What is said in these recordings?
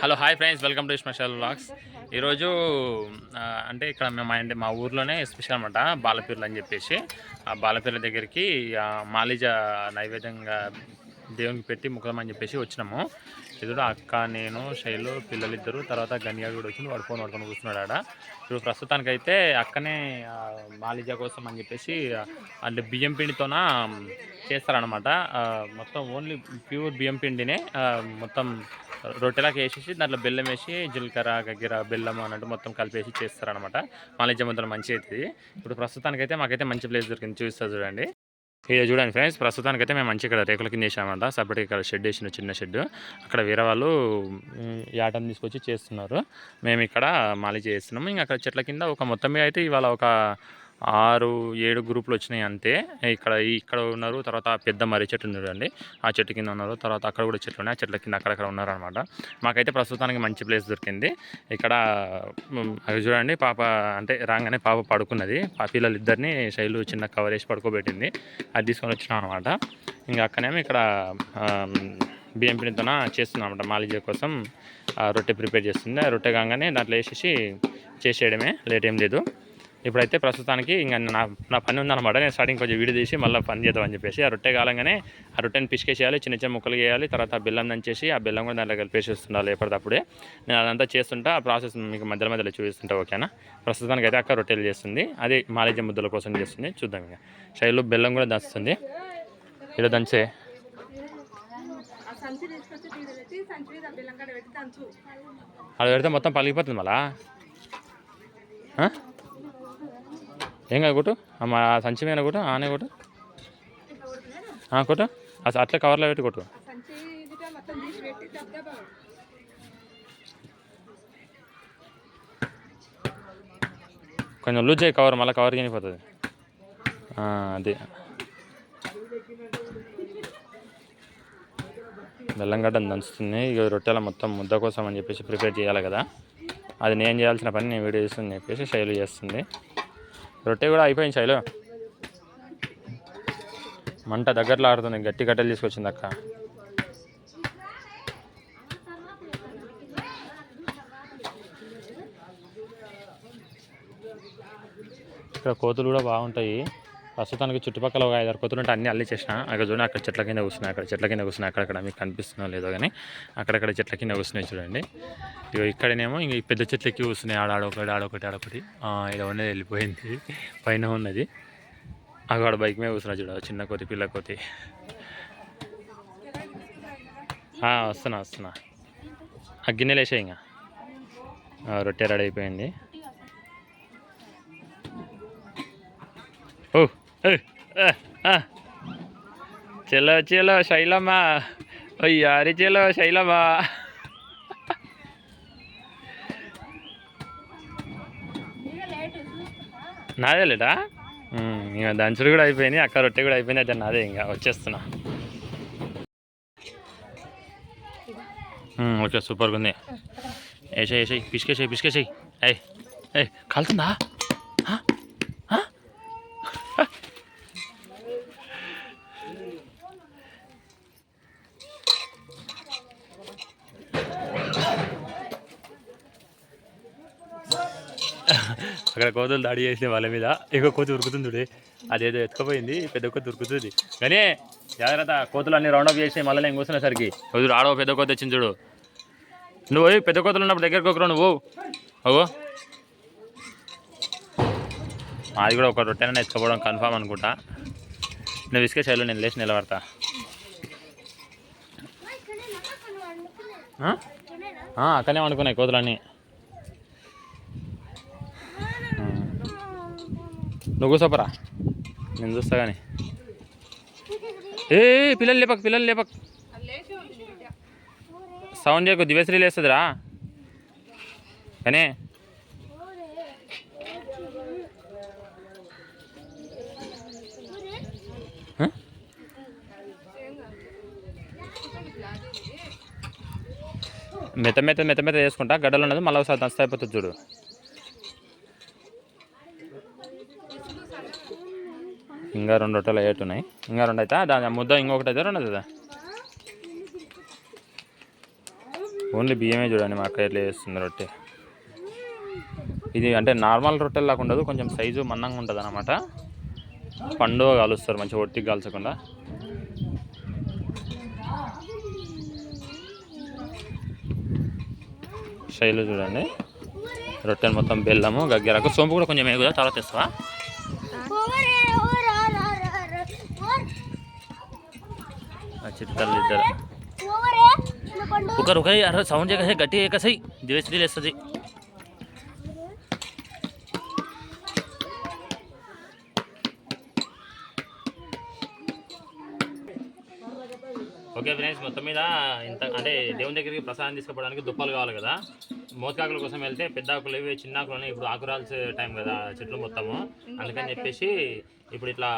Hello hi friends. Welcome to special blogs ఈరోజు అంటే ఇక్కడ మేము అంటే మా ఊర్లోనే స్పెషల్ అనమాట బాలపీర్లు అని చెప్పేసి. ఆ బాలపీర్ల దగ్గరికి మాలిజ నైవేద్యంగా దేవునికి పెట్టి ముఖమని చెప్పేసి వచ్చినాము. ఎదురు అక్క నేను శైలు పిల్లలిద్దరు తర్వాత గనియాడు కూడా వచ్చింది. వాడు ఫోన్ పడుకొని కూర్చున్నాడు ఆడ. ఇప్పుడు ప్రస్తుతానికైతే అక్కనే మాలిజ కోసం అని చెప్పేసి అంటే బియ్యం పిండితోన చేస్తారనమాట మొత్తం ఓన్లీ ప్యూర్ బియ్యం పిండినే మొత్తం రొట్టెలాగా వేసేసి దాంట్లో బెల్లం వేసి జీలకర్ర గగ్గిర బెల్లం అన్నట్టు మొత్తం కలిపేసి చేస్తారనమాట మాలిజ ముద్దలు మంచి అవుతుంది ఇప్పుడు ప్రస్తుతానికైతే మాకైతే మంచి ప్లేస్ దొరికింది. చూస్తారు చూడండి. ఇది చూడండి ఫ్రెండ్స్ ప్రస్తుతానికైతే మేము మంచి ఇక్కడ రేకుల కింద వేసామంట. సపరేట్ ఇక్కడ షెడ్ వేసిన చిన్న షెడ్ అక్కడ వేరే వాళ్ళు యాటను తీసుకొచ్చి చేస్తున్నారు. మేము ఇక్కడ మాలి చేస్తున్నాము. ఇంకా అక్కడ చెట్ల కింద ఒక మొత్తం మీద అయితే ఇవాళ ఒక ఆరు ఏడు గ్రూపులు వచ్చినాయి అంతే. ఇక్కడ ఇక్కడ ఉన్నారు తర్వాత పెద్ద మర్రి చెట్టు ఉంది ఆ చెట్టు కింద ఉన్నారు తర్వాత అక్కడ కూడా చెట్లు ఉన్నాయి. ఆ చెట్ల కింద అక్కడక్కడ ఉన్నారు అనమాట మాకైతే ప్రస్తుతానికి మంచి ప్లేస్ దొరికింది. ఇక్కడ అవి చూడండి పాప అంటే రాగానే పాప పడుకున్నది. పిల్లలు ఇద్దరిని శైలు చిన్న కవర్ వేసి పడుకోబెట్టింది. అది తీసుకొని వచ్చినాం అనమాట ఇంకా అక్కడేమో ఇక్కడ బియ్యం పిండితోన చేస్తున్నాం అనమాట మాలిజీ కోసం ఆ రొట్టె ప్రిపేర్ చేస్తుంది. ఆ రొట్టె కాగానే దాంట్లో వేసేసి చేసేయడమే. లేట్ ఏం లేదు. ఇప్పుడైతే ప్రస్తుతానికి ఇంకా నా నా పని ఉందన్నమాట. నేను స్టార్టింగ్ కొంచెం వీడియో తీసి మళ్ళీ పని చేద్దామని చెప్పేసి ఆ రొట్టె కాలంగానే ఆ రొట్టెని పిసికేసేయాలి చిన్న చిన్న ముక్కలు వేయాలి తర్వాత ఆ బెల్లం దంచేసి ఆ బెల్లం కూడా దాంట్లో కలిపేసి వస్తుండాలి ఎప్పటికప్పుడే నేను అదంతా చేస్తుంటా ఆ ప్రాసెస్ మీకు మధ్యలో మధ్యలో చూపిస్తుంటా ఓకేనా? ప్రస్తుతానికి అయితే అక్క రొట్టెలు చేస్తుంది అది మాలేజీ ముద్దల కోసం చేస్తుంది చూద్దాం ఇంకా. శైలు బెల్లం కూడా దంచుతుంది. ఇలా దంచే. అది పెడితే మొత్తం పలిగిపోతుంది మళ్ళా? ఏం కాదు కొట్టు. ఆ సంచి మీద కొట్టు ఆనే కొట్టు. ఆ, కొట్టు. అసలు అట్లా కవర్లో పెట్టి కొట్టు. కొంచెం లూజ్ చేయి కవర్ మళ్ళీ కవర్ తినిపోతుంది అది. బెల్లంగడ్డ దంచుతుంది. ఇక రొట్టెల మొత్తం ముద్ద కోసం అని చెప్పేసి ప్రిపేర్ చేయాలి కదా. అది నేను చేయాల్సిన పని నేను వీడియో చేస్తుంది చెప్పేసి శైలు చేస్తుంది. రొట్టె కూడా అయిపోయింది శైలు మంట దగ్గరలో ఆడుతుంది గట్టి కట్టెలు తీసుకొచ్చింది అక్క. ఇక్కడ కోతులు కూడా బాగుంటాయి. ప్రస్తుతానికి చుట్టుపక్కల ఒక ఐదారు కోతులు ఉంటే అన్ని అల్లిచేసిన. అక్కడ చూడండి అక్కడ చెట్ల కింద కూర్చున్నాయి అక్కడ చెట్ల కింద కూర్చున్నాయి అక్కడక్కడ మీకు కనిపిస్తున్నా లేదో కానీ అక్కడక్కడ చెట్ల కింద కూర్చున్నాయి చూడండి. ఇక ఇక్కడనేమో ఇంక పెద్ద చెట్లు ఎక్కి కూర్చున్నాయి. ఆడ ఆడొకటి ఆడొకటి ఆడొకటి ఇలా ఉన్నది వెళ్ళిపోయింది. పైన ఉన్నది. అక్కడ బైక్ మీద కూర్చున్నా చూడ చిన్న కోతి పిల్ల కోతి. వస్తున్నా వస్తున్నా. ఆ గిన్నెలు వేసాయి ఇంకా. రొట్టె రెడీ అయిపోయింది. ఓ! చలో చలో శైలమ్మ ఓ యారి చలో శైలమ్మ నాదే లేటా ఇంకా దంచుడు కూడా అయిపోయింది అక్క రొట్టె కూడా అయిపోయింది అయితే నాదే ఇంకా వచ్చేస్తున్నా. ఓకే సూపర్గా ఉంది. వేసాయి వేసాయి పిసికేసాయి పిసికేసాయి అయ్యి ఏ కాలుతుందా ఆ? ఆ? అక్కడ కోతులు దాడి చేసిన వాళ్ళ మీద. ఇంకో కోతి ఉరుకుతుంది చూడు. అదేదో ఎత్తుకపోయింది. పెద్ద కోతి ఉరుకుతుంది. కానీ జాగ్రత్త కోతులు అన్ని రౌండప్ చేసి మళ్ళీ నేను కూర్చునేసరికి వదులు ఆడో పెద్ద కోతి వచ్చింది చూడు. నువ్వు పోయి పెద్ద కోతులు ఉన్నప్పుడు దగ్గరకు ఒకరు నువ్వు. అగో అది కూడా ఒక రొట్టెన ఎత్తుకోవడం కన్ఫామ్ అనుకుంటా. నువ్వు ఇసుక శైలు నేను లేచి నిలబడతా. అక్కడనే వండుకున్నాయి కోతులన్నీ. నువ్వు కూసపరా నేను చూస్తా కానీ ఏ పిల్లలు లేపక్ పిల్లలు లేపక్. సౌండ్ చేయకు దివేశ్రీ లేస్తుందిరా. కానీ. మెత్త మెత్త మెత్త మెత్త చేసుకుంటా. గడ్డలు ఉన్నది మళ్ళీ ఒకసారి దంచుతా అయిపోతుంది చూడు. ఇంకా రెండు రొట్టెలు అయ్యేట్టు ఉన్నాయి. ఇంకా రెండు అయితే దాని ముద్ద ఇంకొకటి అయితే రెండు అవుతుందా? ఓన్లీ బియ్యమే చూడండి మా అక్క ఎట్లా చేస్తుంది రొట్టె. ఇది అంటే నార్మల్ రొట్టెలు లాగా ఉండదు కొంచెం సైజు మన్నంగా ఉంటుంది అనమాట పండుగ కాలుస్తారు మంచిగా ఒట్టి కాల్చకుండా. శైలు చూడండి. రొట్టెలు మొత్తం బెల్లము గగ్గరకు సోంపు కూడా కొంచెం వేగుదా? తర్వాత తెస్తావా చిత్తలు ఇద్దరు ఒకరు ఒకరి అరే సౌండ్ చేయక గట్టి ఏకసై దివేశ్రీ లేస్తుంది ఓకే ఫ్రెండ్స్ మొత్తం మీద ఇంత అంటే దేవుని దగ్గరికి ప్రసాదం తీసుకుపోవడానికి దుప్పలు కావాలి కదా. మోతకాకుల కోసం వెళ్తే పెద్ద ఆకులు ఇవి చిన్న ఆకులు. ఇప్పుడు ఆకురాల్సే టైం కదా చెట్లు మొత్తము. అందుకని చెప్పేసి ఇప్పుడు ఇట్లా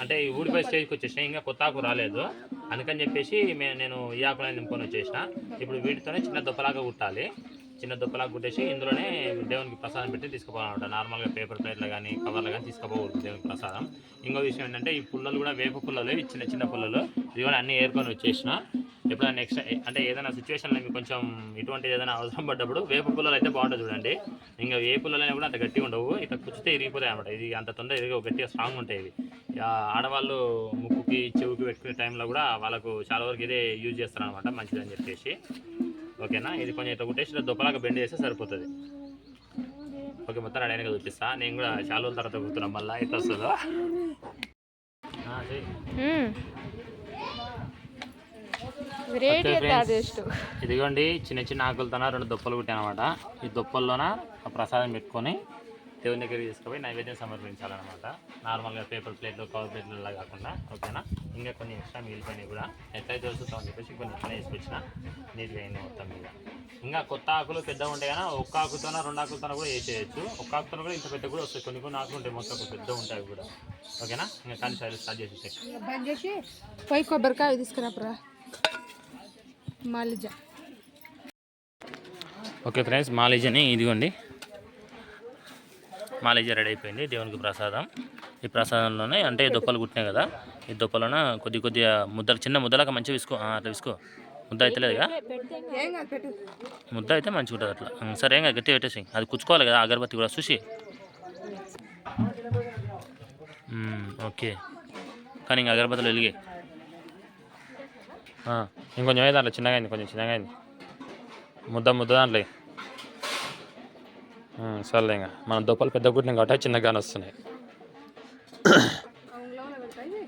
అంటే ఈ ఊడిపోయి స్టేజ్కి వచ్చేసిన ఇంకా కొత్త ఆకు రాలేదు. అందుకని చెప్పేసి మే- నేను ఈ ఆకులను నింపుకొని వచ్చేసిన. ఇప్పుడు వీటితోనే చిన్న దుప్పలాగా కుట్టాలి చిన్న దుప్పలాగా కుట్టేసి ఇందులోనే దేవునికి ప్రసాదం పెట్టి తీసుకుపోవాలన్నమాట. నార్మల్గా పేపర్ ప్లేట్లు కానీ కవర్లు కానీ తీసుకుపోకూడదు దేవునికి ప్రసాదం. ఇంకో విషయం ఏంటంటే ఈ పుల్లలు కూడా వేప పుల్లలు చిన్న చిన్న పుల్లలు ఇవి కూడా అన్నీ ఏర్కొని వచ్చేసిన. ఎప్పుడైనా నెక్స్ట్ అంటే ఏదైనా సిచ్యువేషన్లో మీకు కొంచెం ఇటువంటి ఏదైనా అవసరం పడ్డప్పుడు వేప పుల్లలు అయితే బాగుంటుంది చూడండి. ఇంకా ఏ పుల్లలైనా కూడా అంత గట్టిగా ఉండవు. ఇట్లా కుచ్చితే ఇరిగిపోతాయి అనమాట ఇది అంత తొందర ఇరిగి గట్టిగా స్ట్రాంగ్ ఉంటాయి ఇవి. ఆడవాళ్ళు ముక్కుకి చెవుకి పెట్టుకునే టైంలో కూడా వాళ్ళకు చాలా వరకు ఇదే యూజ్ చేస్తారు అనమాట మంచిదని చెప్పేసి. ఓకేనా? ఇది కొంచెం ఇట్లా కుట్టేసి దుప్పలాగా బెండ్ చేస్తే సరిపోతుంది. ఓకే మొత్తం రెడీగా చూపిస్తా. నేను కూడా చాలా రోజుల తర్వాత కూర్చున్నాం మళ్ళీ ఎట్లా వస్తుందో? ఇదిగోండి చిన్న చిన్న ఆకులతోన రెండు దుప్పలు కుట్టానమాట. ఈ దుప్పల్లోన ప్రసాదం పెట్టుకొని దేవుని దగ్గరికి తీసుకుపోయి నైవేద్యం సమర్పించాలన్నమాట. నార్మల్గా పేపర్ ప్లేట్లు కవర్ ప్లేట్లలో కాకుండా ఓకేనా? ఇంకా కొన్ని ఎక్స్ట్రా మిగిలిపోయినాయి కూడా ఎట్లయితే వస్తుందని చెప్పేసి కొన్ని ఇట్లా వేసుకొచ్చిన నీట్గా అయింది మొత్తం మీద. ఇంకా కొత్త ఆకులు పెద్దగా ఉంటాయి కదా ఒక్క ఆకుతోన రెండు ఆకులతోన కూడా వేసేయచ్చు. ఒక్క ఆకుతోన కూడా ఇంత పెద్ద కూడా వస్తాయి. కొన్ని కొన్ని ఆకులు ఉంటాయి మొత్తం పెద్ద ఉంటాయి కూడా. ఓకేనా? ఇంకా కానీ సరే స్టార్ట్ చేసి పోయి కొబ్బరికాయ తీసుకురాపురా. మాలిజ. ఓకే ఫ్రెండ్స్ మాలేజని ఇదిగోండి. మాలేజీ రెడీ అయిపోయింది దేవునికి ప్రసాదం. ఈ ప్రసాదంలోనే అంటే దొప్పలు దుప్పలు కుట్టినాయి కదా ఈ దొప్పలోన కొద్ది కొద్దిగా ముద్దలు చిన్న ముద్దలాగా మంచిగా విసుకో అట్లా విసుకో. ముద్ద అయితే లేదుగా ముద్ద అయితే మంచిగా ఉంటుంది అట్లా. సరే ఏం గట్టి పెట్టేసి అది కుచ్చుకోవాలి కదా అగరబత్తి కూడా చూసి. ఓకే. కానీ ఇంకా అగరబత్తులు వెలిగే ఇంకొంచెం అయింది దాంట్లో చిన్నగా అయింది కొంచెం చిన్నగా అయింది. ముద్ద ముద్ద దాంట్లో సర్లే ఇంకా మన దుప్పలు పెద్ద కుట్టినాం కాబట్టి చిన్నగానే వస్తున్నాయి. అంగుళంలో పెడతాయి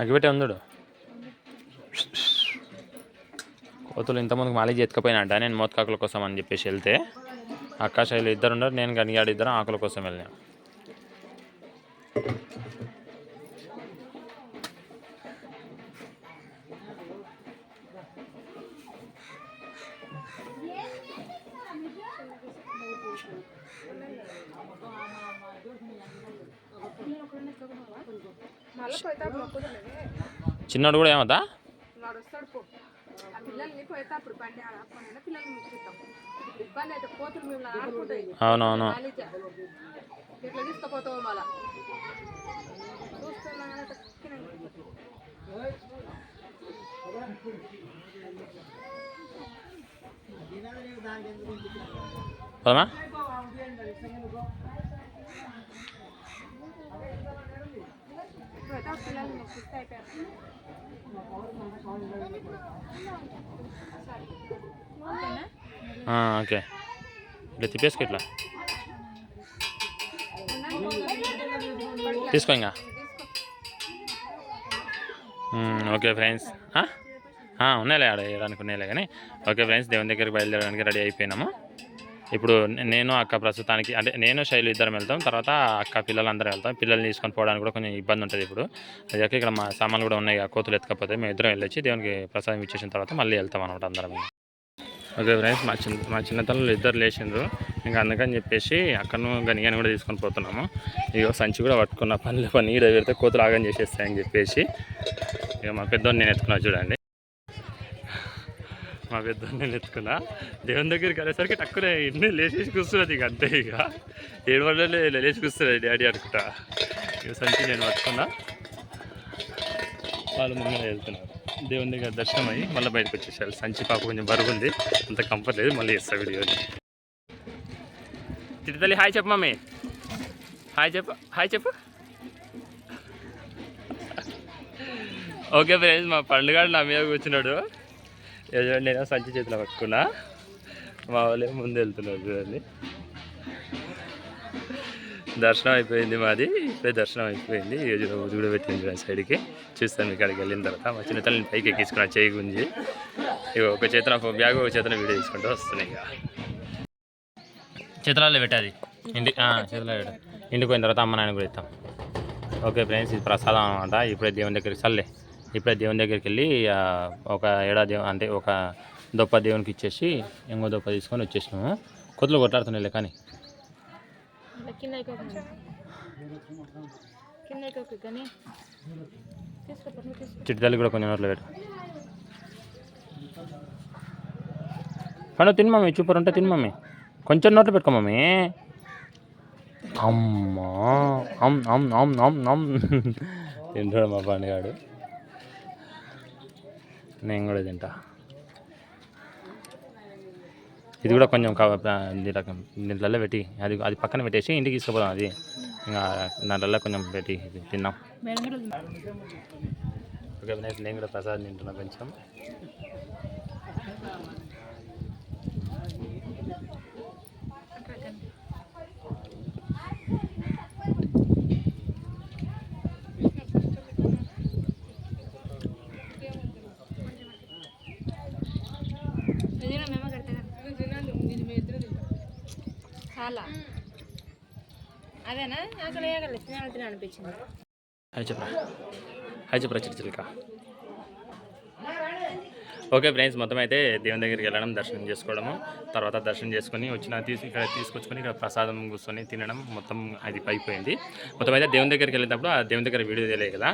అగ్గిపెట్టే ఉందుడు కోతులు ఇంతమందికి మాలిజ్ ఎత్తుకపోయినట్ట నేను మోతకాకుల కోసం అని చెప్పేసి వెళ్తే అక్క ఇద్దరు ఉన్నారు. నేను గనిగాడు ఇద్దరు ఆకుల కోసం వెళ్ళాను మళ్ళీ పోయేటప్పుడు మొక్కుదలేదే చిన్నోడు కూడా ఏమవుతా వాడు వస్తాడు పో ఆ పిల్లల్ని పోయేటప్పుడు బండి ఆడకుండా పిల్లల్ని ముక్కుతాం ఇబ్బంది అయితే కోతులు మిమ్మల్ని ఆడుకుంటాయి అవునవును. పోదామా పోయేటప్పుడు పిల్లల్ని మొక్కిస్తే అయిపోయారు ఓకేనా ఆ, ఓకే. ఇట్లా తిప్పేసుకో ఇట్లా. తీసుకో ఇంకా. Okay friends. ఉన్నాయిలే ఆడ వేయడానికి ఉన్నాయిలే కానీ. ఓకే ఫ్రెండ్స్ దేవుని దగ్గరికి బయలుదేరడానికి రెడీ అయిపోయినాము. ఇప్పుడు నేను అక్క ప్రస్తుతానికి అంటే నేను శైలి ఇద్దరం వెళ్తాం. తర్వాత అక్క పిల్లలు వెళ్తాం. పిల్లల్ని తీసుకొని పోవడానికి కూడా కొంచెం ఇబ్బంది ఉంటుంది ఇప్పుడు. అది కాక ఇక్కడ మా సామాన్లు కూడా ఉన్నాయి కోతులు ఎత్తకపోతే మేము ఇద్దరం వెళ్ళొచ్చి దేవునికి ప్రసాదం ఇచ్చేసిన తర్వాత మళ్ళీ వెళ్తాం అనమాట అందరం. ఓకే ఫ్రెండ్స్ మా చిన్న మా చిన్నతనంలో ఇద్దరు లేచిండ్రు. ఇంకా అందుకని చెప్పేసి అక్కను గనిగాని కూడా తీసుకొని పోతున్నాము. ఇక సంచి కూడా పట్టుకున్న పనులు పని ఈడ పెడితే కోతులు ఆగం చేసేస్తాయని చెప్పేసి. ఇక మా పెద్దోడు నేను ఎత్తుకున్నా చూడండి. మా పెద్దోని నేను ఎత్తుకున్నా దేవుని దగ్గరికి వెళ్ళేసరికి టక్కునే ఇన్ని లేచేసి కూర్చున్నది ఇక అంతే ఇక. ఏడు వల్ల లేచి కూర్చున్నది డాడీ అనుకుంటా. ఇక సంచి నేను పట్టుకున్నా. వాళ్ళు ముందు వెళ్తున్నారు. దేవుని దగ్గర దర్శనం అయ్యి మళ్ళీ బయటకు వచ్చేసారు. సంచి పాప కొంచెం బరువు ఉంది. అంత కంఫర్ట్ లేదు. మళ్ళీ ఇస్తా వీడియోని. తిరుతల్లి హాయ్ చెప్పు మమ్మీ. హాయ్ చెప్పు హాయ్ చెప్పు. ఓకే ఫ్రెండ్స్ మా పండుగ నా మీద కూర్చున్నాడు నేను సంచి చేతిలో పట్టుకున్నా. మా వాళ్ళే ముందు వెళ్తున్నారు చూడండి. దర్శనం అయిపోయింది మాది. ఇప్పుడే దర్శనం అయిపోయింది. ఈరోజు రోజు కూడా పెట్టింది చూడండి సైడ్కి. చూస్తాను మీకు అక్కడికి వెళ్ళిన తర్వాత. మా చిన్నతల్లిని పైకి ఎక్కించుకున్నా చేయి గుంజి ఇక ఒక చేతన ఒక బ్యాగ్ ఒక చేతన వీడియో తీసుకుంటూ వస్తున్నాయి ఇక. చేతులలో పెట్టాది ఇంటి చేతులలో పెట్టాలి ఇంటికి పోయిన తర్వాత అమ్మ నాయన కూడా ఇస్తాం. ఓకే ఫ్రెండ్స్ ఇది ప్రసాదం అనమాట ఇప్పుడే దేవుని దగ్గరికి చల్లే ఇప్పుడే దేవుని దగ్గరికి వెళ్ళి ఆ, ఒక ఏడాది అంటే ఒక దొప్ప దేవునికి ఇచ్చేసి ఇంకో దొప్ప తీసుకొని వచ్చేసినాము. కొత్తలు కొట్లాడుతున్నాయి కానీ. కింద అయిపోతుంది కింద అయిపోతుంది కానీ. తీసుకోపో నువ్వు తీసుకో చిట్టి తల్లి కూడా కొంచెం నోట్లో పెట్టు. పను తిను మమ్మీ చూపర్ ఉంటే తిను మమ్మీ. కొంచెం నోట్లో పెట్టుకో మమ్మీ. అమ్మా అమ్ అమ్ అమ్ అమ్ అమ్. తింటాడు మా పండుగాడు. నేను కూడా తింటా. ఇది కూడా కొంచెం దీంట్లో పెట్టి అది అది పక్కన పెట్టేసి ఇంటికి తీసుకుపోదాం అది. ఇంకా దాంట్లో కొంచెం పెట్టి ఇది తిన్నాం. ఓకే నేను కూడా ప్రసాదం తింటున్నా కొంచెం. చాలా. అదేనా? అసలు వేయగల తినాలి తినాలి అనిపించింది చెప్పరా. హై చెప్పరా చిరుచిలిక. ఓకే ఫ్రెండ్స్ మొత్తం అయితే దేవుని దగ్గరికి వెళ్ళడం దర్శనం చేసుకోవడము తర్వాత దర్శనం చేసుకొని వచ్చిన తీసి ఇక్కడ తీసుకొచ్చుకొని ఇక్కడ ప్రసాదం కూర్చొని తినడం మొత్తం అది అయిపోయింది. మొత్తం అయితే దేవుని దగ్గరికి వెళ్ళేటప్పుడు ఆ దేవుని దగ్గర వీడియో తెలియదు కదా.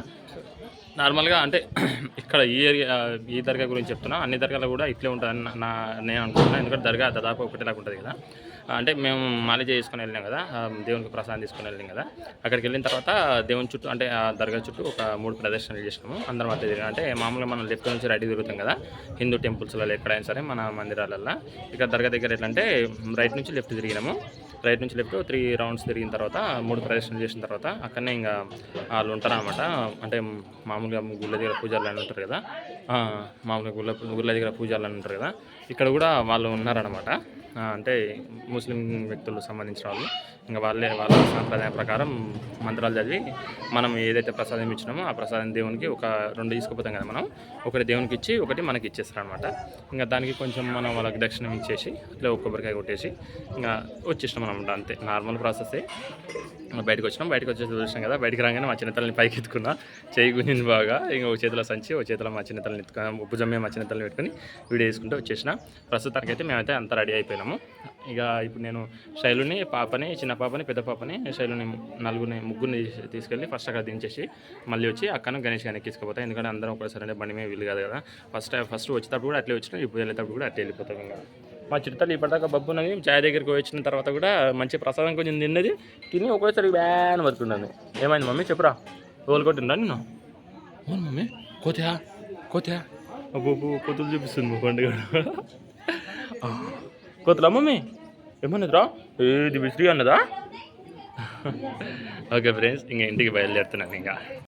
నార్మల్గా అంటే ఇక్కడ ఈ ఏరియా ఈ దర్గా గురించి చెప్తున్నా. అన్ని దర్గాలు కూడా ఇట్లే ఉంటుందని నా- నా నేను అనుకుంటున్నాను ఎందుకంటే దర్గా దాదాపు ఒకటిలాగా ఉంటుంది కదా. అంటే మేము మాలి చేసుకుని వెళ్ళినాం కదా దేవునికి ప్రసాదం తీసుకొని వెళ్ళినాం కదా. అక్కడికి వెళ్ళిన తర్వాత దేవుని చుట్టూ అంటే ఆ దర్గా చుట్టూ ఒక మూడు ప్రదర్శనలు చేసినాము. అందరం అట్లా తిరిగి. అంటే మామూలుగా మనం లెఫ్ట్ నుంచి రైట్ తిరుగుతాం కదా హిందూ టెంపుల్స్లలో ఎక్కడైనా సరే మన మందిరాలల్లో. ఇక్కడ దర్గా దగ్గర ఎట్లా అంటే రైట్ నుంచి లెఫ్ట్ తిరిగినాము. రైట్ నుంచి లెఫ్ట్ త్రీ రౌండ్స్ తిరిగిన తర్వాత మూడు ప్రదర్శనలు చేసిన తర్వాత అక్కడనే ఇంకా వాళ్ళు ఉంటారు అనమాట అంటే మామూలుగా గుళ్ళ దగ్గర పూజలు అని ఉంటారు కదా మామూలుగా గుళ్ళ గుళ్ళ దగ్గర పూజలు అని ఉంటారు కదా ఇక్కడ కూడా వాళ్ళు ఉన్నారనమాట అంటే ముస్లిం వ్యక్తులకు సంబంధించిన వాళ్ళు. ఇంకా వాళ్ళే వాళ్ళ సాంప్రదాయం ప్రకారం మంత్రాలు చదివి మనం ఏదైతే ప్రసాదం ఇచ్చినామో ఆ ప్రసాదం దేవునికి ఒక రెండు తీసుకుపోతాం కదా మనం. ఒకటి దేవునికి ఇచ్చి ఒకటి మనకి ఇచ్చేస్తారు అనమాట ఇంకా దానికి కొంచెం మనం వాళ్ళకి దక్షిణం ఇచ్చేసి అట్లా కొబ్బరికాయ కొట్టేసి ఇంకా వచ్చేసినాం అనమాట అంతే. నార్మల్ ప్రాసెసే బయటకు వచ్చినాం. బయటకు వచ్చేసి చూసినాం కదా బయటకు రాగానే మా చిన్నతల్ని పైకి ఎత్తుకున్నా. చేయి గుంజింది బాగా. ఇంకా ఒక చేతిలో సంచి ఒక చేతిలో మా చిన్నతల్ని ఎత్తుకున్నా. భుజం మా చిన్నతల్ని పెట్టుకుని వీడియో వేసుకుంటూ వచ్చేసిన. ప్రస్తుతానికి అయితే మేమైతే అంతా రెడీ అయిపోయినాము. ఇక ఇప్పుడు నేను శైలుని పాపని చిన్న పాపని పెద్ద పాపని శైలుని నలుగురిని ముగ్గురిని తీసుకెళ్ళి ఫస్ట్ అక్కడ దించేసి మళ్ళీ వచ్చి అక్కను గణేష్ గారికి తీసుకుపోతాం ఎందుకంటే అందరం ఒకసారి అంటే బండి మీద వీలు కాదు కదా. ఫస్ట్ ఫస్ట్ వచ్చేటప్పుడు కూడా అట్లే వచ్చినాం. ఇప్పుడు వెళ్ళేటప్పుడు కూడా అట్లే వెళ్ళిపోతాం కదా మా చిరుతలు ఇప్పటిదాకా బబ్బు ఉన్నది. చాయ్ దగ్గరికి వచ్చిన తర్వాత కూడా మంచి ప్రసాదం కొంచెం తిన్నది. తిని ఒకేసారి బ్యాన్ బతుకున్నాను ఏమైంది మమ్మీ? చెప్పురా. కొట్టిందా నిన్ను? అవును మమ్మీ. కోతయా? కోతయా? అబ్బో కోతులు చూపిస్తుంది మా పండుగ. కోతులా మమ్మీ? ఏమన్నదిరా? ఏది విసిరి అన్నదా? ఓకే ఫ్రెండ్స్ ఇంకా ఇంటికి బయలుదేరుతున్నాను ఇంకా.